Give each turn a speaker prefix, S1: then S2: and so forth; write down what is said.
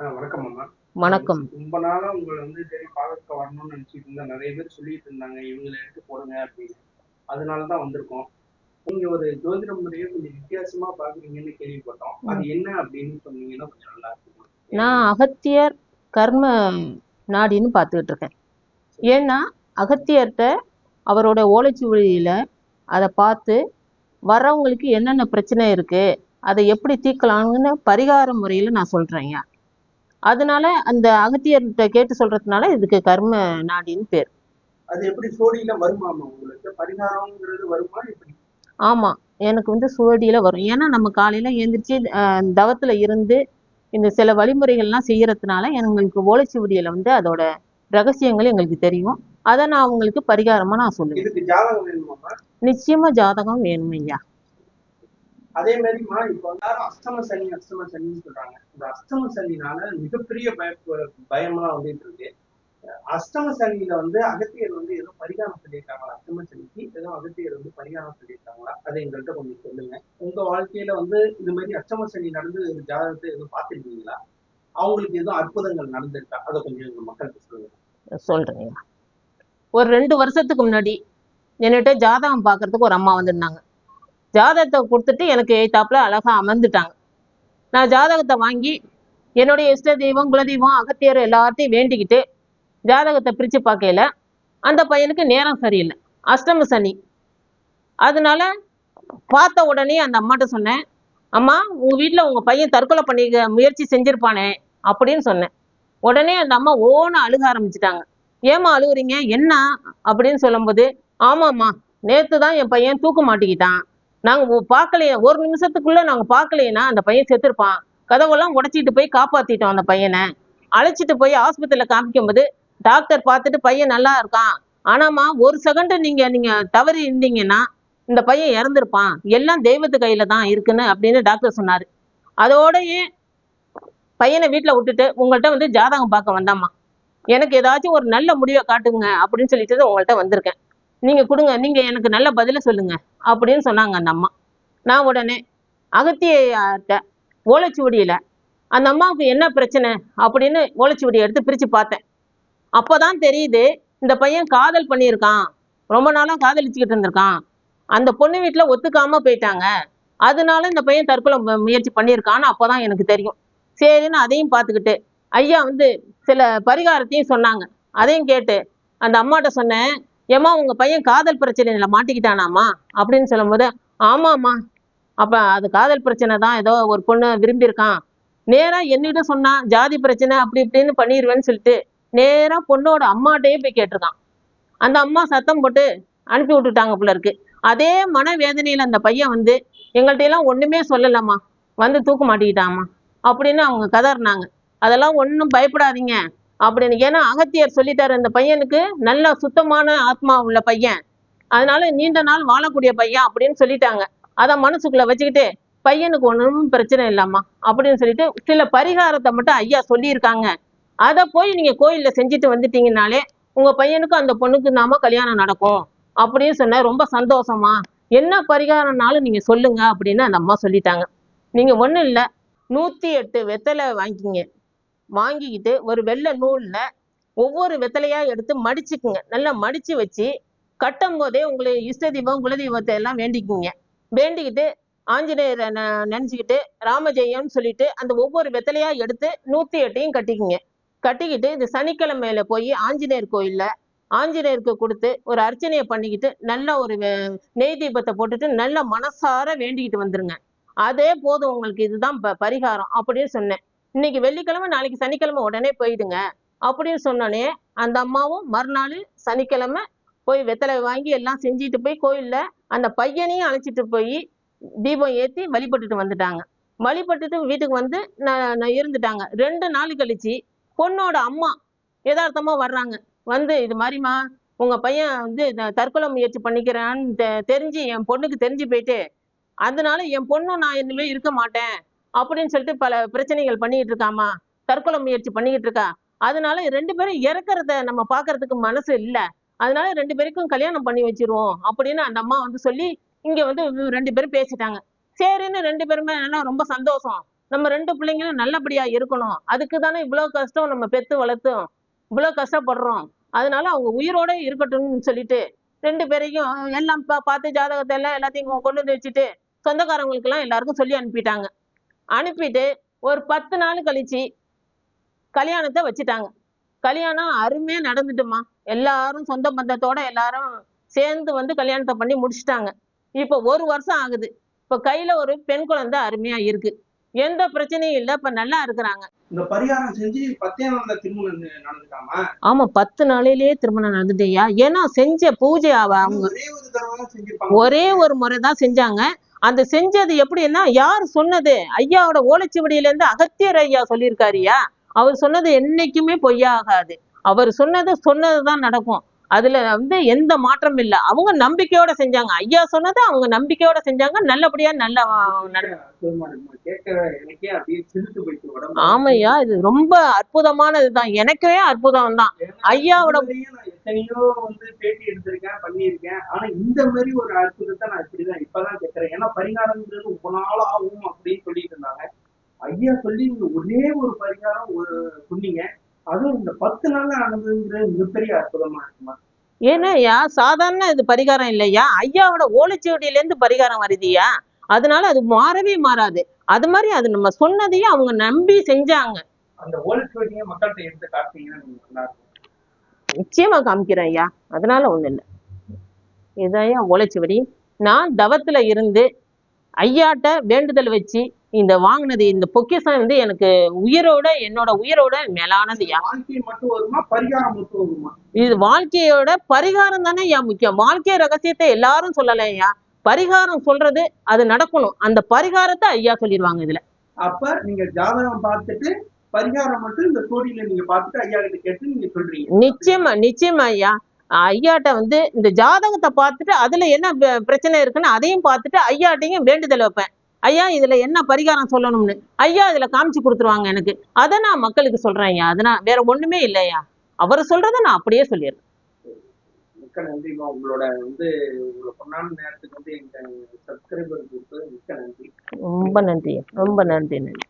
S1: வணக்கம் அம்மா.
S2: வணக்கம்.
S1: ரொம்ப நாளா உங்களை வந்து சரி பார்க்க வரணும்னு நினைச்சிட்டு இருந்தேன். நிறைய பேர் சொல்லிட்டு இருந்தாங்க இவங்களை எடுத்து போடுங்க அப்படின்னு. அதனாலதான் வந்திருக்கோம். நீங்க ஒரு ஜோதிட முறையை கொஞ்சம் வித்தியாசமா பாக்குறீங்கன்னு கேள்விப்பட்டோம். அது என்ன அப்படின்னு சொன்னீங்கன்னா கொஞ்சம் நல்லா இருக்கும்
S2: நான் அகத்தியர் கர்ம நாடின்னு பார்த்துக்கிட்டு இருக்கேன். ஏன்னா அகத்தியர்கிட்ட அவரோட ஓலைச்சுவடியில் அதை பார்த்து வர்றவங்களுக்கு என்னென்ன பிரச்சனை இருக்குது அதை எப்படி தீர்க்கலாம்னு பரிகார முறையில் நான் சொல்கிறேங்க அதனால அந்த அகத்தியர்கிட்ட கேட்டு சொல்கிறதுனால இதுக்கு கர்ம நாடின்னு பேர்.
S1: அது எப்படி சோடியில வருமாமா உங்களுக்கு? பரிகாரம்ங்கிறது வருமா எப்படி?
S2: ஆமாம் எனக்கு வந்து சுவடியில் வரும். ஏன்னா நம்ம காலையில் எழுந்திரிச்சு தவத்தில் இருந்து இந்த சில வழிமுறைகள்லாம் செய்யறதுனால எங்களுக்கு ஓலைச்சுவடியில் வந்து அதோட ரகசியங்கள் எங்களுக்கு தெரியும். அதை நான் அவங்களுக்கு பரிகாரமாக நான் சொல்லுவேன். நிச்சயமா ஜாதகம் வேணும் ஐயா
S1: அதே மாதிரிமா இப்ப எல்லாரும் அஷ்டம சனி அஷ்டம சனின்னு சொல்றாங்க. இந்த அஷ்டம சனினால மிகப்பெரிய பய பயம்லாம் வந்துட்டு இருக்கு. அஷ்டம சனியில வந்து அகத்தியர் வந்து ஏதோ பரிகாரம் சொல்லியிருக்காங்களா? அஷ்டம சனிக்கு ஏதோ அகத்தியர் வந்து பரிகாரம் சொல்லியிருக்காங்களா? அதை எங்கள்கிட்ட கொஞ்சம் சொல்லுங்க. உங்க வாழ்க்கையில வந்து இது மாதிரி அஷ்டம சனி நடந்து ஜாதகத்தை எதுவும் பார்த்துருக்கீங்களா? அவங்களுக்கு எதுவும் அற்புதங்கள் நடந்திருக்கா? அதை கொஞ்சம் எங்க மக்களுக்கு சொல்லுங்க.
S2: சொல்றேன் ஒரு ரெண்டு வருஷத்துக்கு முன்னாடி என்கிட்ட ஜாதகம் பாக்குறதுக்கு ஒரு அம்மா வந்திருந்தாங்க. ஜாதகத்தை கொடுத்துட்டு எனக்கு எய்த்தாப்புல அழகா அமர்ந்துட்டாங்க. நான் ஜாதகத்தை வாங்கி என்னுடைய இஷ்ட தெய்வம் குலதெய்வம் அகத்தியர் எல்லாத்தையும் வேண்டிக்கிட்டு ஜாதகத்தை பிரித்து பார்க்கையில அந்த பையனுக்கு நேரம் சரியில்லை. அஷ்டம சனி. அதனால பார்த்த உடனே அந்த அம்மாட்ட சொன்னேன் அம்மா உங்கள் வீட்டில் உங்கள் பையன் தற்கொலை பண்ணிக்க முயற்சி செஞ்சுருப்பானே அப்படின்னு சொன்னேன். உடனே அந்த அம்மா ஓன அழுக ஆரம்பிச்சிட்டாங்க. ஏம்மா அழுகுறீங்க? என்ன? அப்படின்னு சொல்லும்போது ஆமாம்மா நேற்று தான் என் பையன் தூக்க மாட்டிக்கிட்டான். நாங்கள் பார்க்கலையே ஒரு நிமிஷத்துக்குள்ள நாங்கள் பார்க்கலையேனா அந்த பையன் செத்துருப்பான். கதவெல்லாம் உடைச்சிட்டு போய் காப்பாத்திட்டோம் அந்த பையனை. அழைச்சிட்டு போய் ஆஸ்பத்திரியில் காமிக்கும்போது டாக்டர் பார்த்துட்டு பையன் நல்லா இருக்கான். ஆனாம்மா ஒரு செகண்டு நீங்க நீங்க தவறி இருந்தீங்கன்னா இந்த பையன் இறந்துருப்பான். எல்லாம் தெய்வத்து கையில தான் இருக்குன்னு அப்படின்னு டாக்டர் சொன்னார். அதோடயே பையனை வீட்டில் விட்டுட்டு உங்கள்கிட்ட வந்து ஜாதகம் பார்க்க வந்தாம்மா. எனக்கு ஏதாச்சும் ஒரு நல்ல முடிவை காட்டுங்க அப்படின்னு சொல்லிட்டு உங்கள்கிட்ட வந்திருக்கேன். நீங்க கொடுங்க நீங்க எனக்கு நல்ல பதில சொல்லுங்க அப்படின்னு சொன்னாங்க அந்த அம்மா. நான் உடனே அகத்தியார்கிட்ட ஓலைச்சுவடியில அந்த அம்மாவுக்கு என்ன பிரச்சனை? அப்படின்னு ஓலைச்சுவடியை எடுத்து பிரிச்சு பார்த்தேன். அப்போதான் தெரியுது இந்த பையன் காதல் பண்ணியிருக்கான். ரொம்ப நாளாக காதலிச்சுக்கிட்டு இருந்திருக்கான். அந்த பொண்ணு வீட்டில் ஒத்துக்காம போயிட்டாங்க. அதனால இந்த பையன் தற்கொலை முயற்சி பண்ணியிருக்கான்னு அப்போதான் எனக்கு தெரியும். சரின்னு அதையும் பார்த்துக்கிட்டு ஐயா வந்து சில பரிகாரத்தையும் சொன்னாங்க. அதையும் கேட்டு அந்த அம்மாட்ட சொன்னேன் ஏம்மா உங்க பையன் காதல் பிரச்சனையில மாட்டிக்கிட்டானாமா அப்படின்னு சொல்லும்போது ஆமாம்மா. அப்ப அது காதல் பிரச்சனை தான். ஏதோ ஒரு பொண்ணு விரும்பியிருக்கான். நேரா என்னிட்ட சொன்னா ஜாதி பிரச்சனை அப்படி இப்படின்னு பண்ணிடுவேன்னு சொல்லிட்டு நேரா பொண்ணோட அம்மாட்டையே போய் கேட்டிருக்கான். அந்த அம்மா சத்தம் போட்டு அனுப்பி விட்டுட்டாங்க போல இருக்கு. அதே மனவேதனையில அந்த பையன் வந்து எங்கள்கிட்ட எல்லாம் ஒண்ணுமே சொல்லலம்மா. வந்து தூக்க மாட்டிக்கிட்டாம்மா. அப்படின்னு அவங்க கதறினாங்க. அதெல்லாம் ஒன்றும் பயப்படாதீங்க. அப்படின்னு. ஏன்னா அகத்தியர் சொல்லிட்டாரு அந்த பையனுக்கு நல்ல சுத்தமான ஆத்மா உள்ள பையன். அதனால நீண்ட நாள் வாழக்கூடிய பையன் அப்படின்னு சொல்லிட்டாங்க. அதை மனசுக்குள்ள வச்சுக்கிட்டு பையனுக்கு ஒன்றும் பிரச்சனை இல்லாமா அப்படின்னு சொல்லிட்டு சில பரிகாரத்தை மட்டும் ஐயா சொல்லியிருக்காங்க. அதை போய் நீங்க கோயில்ல செஞ்சுட்டு வந்துட்டீங்கனாலே உங்க பையனுக்கும் அந்த பொண்ணுக்கு நாம கல்யாணம் நடக்கும் அப்படின்னு சொன்ன ரொம்ப சந்தோஷமா? என்ன பரிகாரம்னாலும் நீங்க சொல்லுங்க அப்படின்னு அந்த அம்மா சொல்லிட்டாங்க. நீங்க ஒன்றும் இல்லை நூத்தி எட்டு வெத்தலை வாங்கிக்கிங்க வாங்கிக்கிட்டு ஒரு வெள்ளை நூல்ல ஒவ்வொரு வெத்தலையாக எடுத்து மடிச்சுக்குங்க. நல்லா மடிச்சு வச்சு கட்டும் போதே உங்களை இஷ்ட தீபம் குலதெய்வத்தை எல்லாம் வேண்டிக்குங்க. வேண்டிக்கிட்டு ஆஞ்சநேயரை ந- நினைச்சுக்கிட்டு ராமஜெயம்னு சொல்லிட்டு அந்த ஒவ்வொரு வெத்தலையாக எடுத்து நூத்தி எட்டையும் கட்டிக்குங்க. கட்டிக்கிட்டு இந்த சனிக்கிழமையில போய் ஆஞ்சநேயர் கோயில்ல ஆஞ்சநேயருக்கு கொடுத்து ஒரு அர்ச்சனையை பண்ணிக்கிட்டு நல்ல ஒரு நெய் தீபத்தை போட்டுட்டு நல்ல மனசார வேண்டிக்கிட்டு வந்துருங்க. அதே போதும் உங்களுக்கு இதுதான் ப- பரிகாரம் அப்படின்னு சொன்னேன். இன்னைக்கு வெள்ளிக்கிழமை நாளைக்கு சனிக்கிழமை உடனே போயிடுங்க. அப்படின்னு சொன்னோடனே அந்த அம்மாவும் மறுநாள் சனிக்கிழமை போய் வெத்தலை வாங்கி எல்லாம் செஞ்சுட்டு போய் கோயில்ல அந்த பையனையும் அழைச்சிட்டு போய் தீபம் ஏத்தி வழிபட்டுட்டு வந்துட்டாங்க. வழிபட்டுட்டு வீட்டுக்கு வந்து ந- இருந்துட்டாங்க. ரெண்டு நாள் கழிச்சு பொண்ணோட அம்மா யதார்த்தமா வர்றாங்க. வந்து இது மாதிரிம்மா உங்க பையன் வந்து தற்கொலை முயற்சி பண்ணிக்கிறான்னு தெ- தெரிஞ்சு என் பொண்ணுக்கு தெரிஞ்சு போயிட்டு. அதனால என் பொண்ணும் நான் இனிமேல் இருக்க மாட்டேன். அப்படின்னு சொல்லிட்டு பல பிரச்சனைகள் பண்ணிக்கிட்டு இருக்காமா தற்கொலை முயற்சி பண்ணிக்கிட்டு இருக்கா. அதனால ரெண்டு பேரும் இறக்கறத நம்ம பார்க்கறதுக்கு மனசு இல்ல. அதனால ரெண்டு பேருக்கும் கல்யாணம் பண்ணி வச்சிருவோம் அப்படின்னு அந்த அம்மா வந்து சொல்லி இங்க வந்து ரெண்டு பேரும் பேசிட்டாங்க. சரின்னு ரெண்டு பேருமே என்ன ரொம்ப சந்தோஷம். நம்ம ரெண்டு பிள்ளைங்களும் நல்லபடியா இருக்கணும். அதுக்கு தானே இவ்வளவு கஷ்டம் நம்ம பெத்து வளர்த்தும். இவ்வளவு கஷ்டப்படுறோம். அதனால அவங்க உயிரோட இருக்கட்டும்னு சொல்லிட்டு ரெண்டு பேரையும் எல்லாம் பா- பார்த்து ஜாதகத்தை எல்லாம் எல்லாத்தையும் கொண்டு வந்து வச்சுட்டு சொந்தக்காரங்களுக்கு எல்லாம் எல்லாருக்கும் சொல்லி அனுப்பிட்டாங்க. அனுப்பிட்டு ஒரு பத்து நாள் கழிச்சு கல்யாணத்தை வச்சுட்டாங்க. கல்யாணம் அருமையா நடந்துட்டுமா. எல்லாரும் சொந்த பந்தத்தோட எல்லாரும் சேர்ந்து வந்து கல்யாணத்தை பண்ணி முடிச்சிட்டாங்க. இப்போ ஒரு வருஷம் ஆகுது. இப்போ கையில ஒரு பெண் குழந்தை அருமையா இருக்கு. எந்த பிரச்சனையும் இல்லை. இப்ப நல்லா இருக்கிறாங்க.
S1: இந்த பரிகாரம் செஞ்சு பத்தே நாள்ல திருமணம் நடந்துட்டாமா?
S2: ஆமா பத்து நாளையிலேயே திருமணம் நடந்துட்டேயா ஏன்னா செஞ்ச பூஜை அவ அவங்க
S1: ஒரே ஒரு
S2: முறை தான் செஞ்சாங்க. அந்த செஞ்சது எப்படின்னா யார் சொன்னது? ஐயாவோட ஓலைச்சுவடியிலேருந்து அகத்தியர் ஐயா சொல்லியிருக்காருயா அவர் சொன்னது என்னைக்குமே பொய்யாகாது. அவர் சொன்னது சொன்னதுதான் நடக்கும். அதுல வந்து எந்த மாற்றம் இல்லை. அவங்க நம்பிக்கையோட செஞ்சாங்க. ஐயா சொன்னது அவங்க நம்பிக்கையோட செஞ்சாங்க. நல்லபடியா நல்ல நடக்கும் ஆமையா இது ரொம்ப அற்புதமானதுதான். எனக்கே அற்புதம் தான் ஐயாவோட-
S1: எத்தனையோ வந்து பேட்டி எடுத்திருக்கேன் பண்ணியிருக்கேன். ஆனா இந்த மாதிரி ஒரு அற்புதத்தை நான் இப்படிதான் இப்பதான் கேட்கறேன் ஏன்னா பரிகாரம்ன்றது ரொம்ப நாள் ஆகும் அப்படின்னு சொல்லிட்டு இருந்தாங்க. ஐயா சொல்லி நீங்க ஒரே ஒரு பரிகாரம் ஒரு சொன்னீங்க. அதுவும் இந்த பத்து நாள்ல ஆனதுங்கிறது மிகப்பெரிய அற்புதமா இருக்குமா?
S2: ஏன்னாயா சாதாரண இது பரிகாரம் இல்லையா ஐயாவோட ஓலைச்சுவடியில இருந்து பரிகாரம் வருதுயா அதனால அது மாறவே மாறாது. அது மாதிரி அது நம்ம சொன்னதையும் அவங்க நம்பி செஞ்சாங்க.
S1: அந்த ஓலைச்சுவடியை மக்கள்கிட்ட எடுத்து இருக்கும்
S2: நிச்சயமா காமிக்கிறேன் ஐயா. அதனால ஒண்ணும் இல்லை. இதையா ஓலைச்சுவடி. நான் தவத்துல இருந்து ஐயாட்ட வேண்டுதல் வச்சு இந்த வாங்கினது இந்த பொக்கிஷம் வந்து எனக்கு உயிரோட என்னோட உயிரோட
S1: வருமா
S2: இது வாழ்க்கையோட பரிகாரம் தானே ஐயா முக்கியம். வாழ்க்கை ரகசியத்தை எல்லாரும் சொல்லலையா பரிகாரம் சொல்றது அது நடக்கணும். அந்த பரிகாரத்தை ஐயா சொல்லிடுவாங்க இதுல.
S1: அப்ப நீங்க ஜாதகம் பார்த்துட்டு பரிகாரம் மட்டும் இந்த ஸ்டோரியில நீங்க பார்த்துட்டு ஐயா கிட்ட கேட்டு நீங்க சொல்றீங்க.
S2: நிச்சயமா நிச்சயமா ஐயா. ஐயாட்ட வந்து இந்த ஜாதகத்தை பார்த்துட்டு அதுல என்ன பிரச்சனை இருக்குன்னு அதையும் பார்த்துட்டு ஐயாட்டையும் வேண்டுதல் வைப்பேன். ஐயா இதுல என்ன பரிகாரம் சொல்லணும்னு? ஐயா இதுல காமிச்சு கொடுத்துருவாங்க எனக்கு. அதை நான் மக்களுக்கு சொல்றேன் ஐயா. அது நான் வேற ஒண்ணுமே இல்லையா அவர் சொல்றதை நான் அப்படியே சொல்லிடுறேன்.
S1: மிக்க நன்றிமா உங்களோட வந்து உங்களோட பொன்னான நேரத்துக்கு வந்து எங்க சப்ஸ்கிரைபர் கொடுத்து மிக்க நன்றி.
S2: ரொம்ப நன்றி ரொம்ப நன்றி. நன்றி.